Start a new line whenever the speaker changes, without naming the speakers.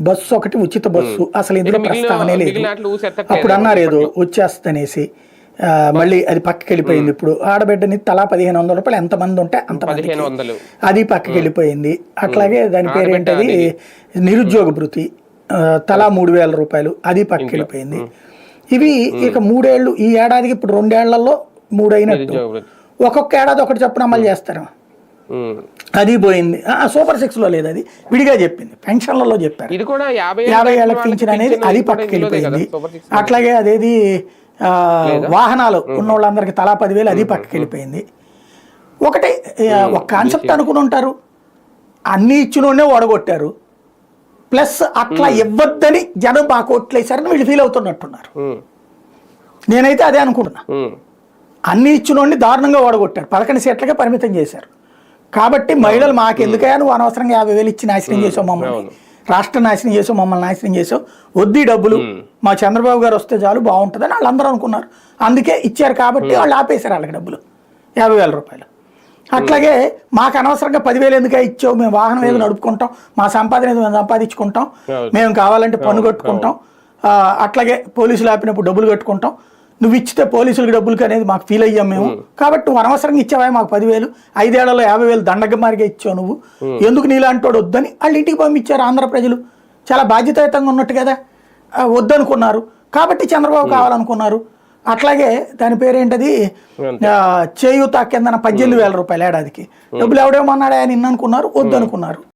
Bus ఒకటి ఉచిత bus. అసలు ఇందులో ప్రస్తావనే లేదు. అప్పుడు అన్నారు ఏదో వచ్చేస్తనేసి. మళ్ళీ అది పక్కకి వెళ్ళిపోయింది ఇప్పుడు. ఆడబిడ్డని తలా పదిహేను వందల రూపాయలు ఎంతమంది ఉంటే అంతమంది అది పక్కకి వెళ్ళిపోయింది. అట్లాగే దాని పేరు ఏంటది? నిరుద్యోగ భృతి. తలా మూడు వేల రూపాయలు. అది పక్కకి వెళ్ళిపోయింది. ఇవి ఇక మూడేళ్ళు ఈ ఏడాదికి ఇప్పుడు రెండేళ్ళలో మూడు అయినట్టు
నిరుద్యోగ వృత్తి.
ఒక్కొక్క ఏడాది ఒకటి చొప్పున అమలు చేస్తారు. అది పోయింది. సూపర్ సిక్స్లో లేదు అది. విడిగా చెప్పింది. పెన్షన్లలో చెప్పారు.
ఇది కూడా యాభై
యాభై ఏళ్ళకి పింఛన్ అనేది అది పక్కకి వెళ్ళిపోయింది. అట్లాగే అదేది వాహనాలు ఉన్న వాళ్ళందరికి తలా పదివేలు అది పక్కకి వెళ్ళిపోయింది. ఒకటే ఒక కాన్సెప్ట్ అనుకుని ఉంటారు. అన్ని ఇచ్చినోడే ఓడగొట్టారు. ప్లస్ అట్లా ఇవ్వద్దని జనం బాగా ఓట్లేశారని వీళ్ళు ఫీల్ అవుతున్నట్టున్నారు. నేనైతే అదే అనుకుంటున్నా. అన్ని ఇచ్చినోడిని దారుణంగా ఓడగొట్టారు. పదకొండు సీట్లకే పరిమితం చేశారు. కాబట్టి మహిళలు మాకెందుకయ్యా నువ్వు అనవసరంగా యాభై వేలు ఇచ్చి నాశనం చేసావు మమ్మల్ని. రాష్ట్ర నాశనం చేసావు మమ్మల్ని నాశనం చేసావు. వద్దు డబ్బులు. మా చంద్రబాబు గారు వస్తే చాలు బాగుంటుందని వాళ్ళందరూ అనుకున్నారు. అందుకే ఇచ్చారు కాబట్టి వాళ్ళు ఆపేశారు వాళ్ళకి డబ్బులు. యాభై వేల రూపాయలు. అట్లాగే మాకు అనవసరంగా పదివేలు ఎందుకు ఇచ్చావు? మేము వాహనం ఏదో నడుపుకుంటాం. మా సంపాదన ఏదో మేము సంపాదించుకుంటాం. మేము కావాలంటే పన్ను కట్టుకుంటాం. అట్లాగే పోలీసులు ఆపినప్పుడు డబ్బులు కట్టుకుంటాం. నువ్వు ఇచ్చితే పోలీసులకు డబ్బులకి అనేది మాకు ఫీల్ అయ్యాం మేము. కాబట్టి నువ్వు అనవసరంగా ఇచ్చావా మాకు పదివేలు? ఐదేళ్ళలో యాభై వేలు దండగమారిగా ఇచ్చావు నువ్వు. ఎందుకు నీలాంటి వాడు వద్దని వాళ్ళు ఇంటికి పంపించారు ఆంధ్ర ప్రజలు. చాలా బాధ్యతాయుతంగా ఉన్నట్టు కదా. వద్దనుకున్నారు. కాబట్టి చంద్రబాబు కావాలనుకున్నారు. అట్లాగే దాని పేరేంటది? చేయూత కిందన పద్దెనిమిది వేల రూపాయలు ఏడాదికి. డబ్బులు ఎవడేమన్నాడా? అని నిన్న అనుకున్నారు వద్దనుకున్నారు.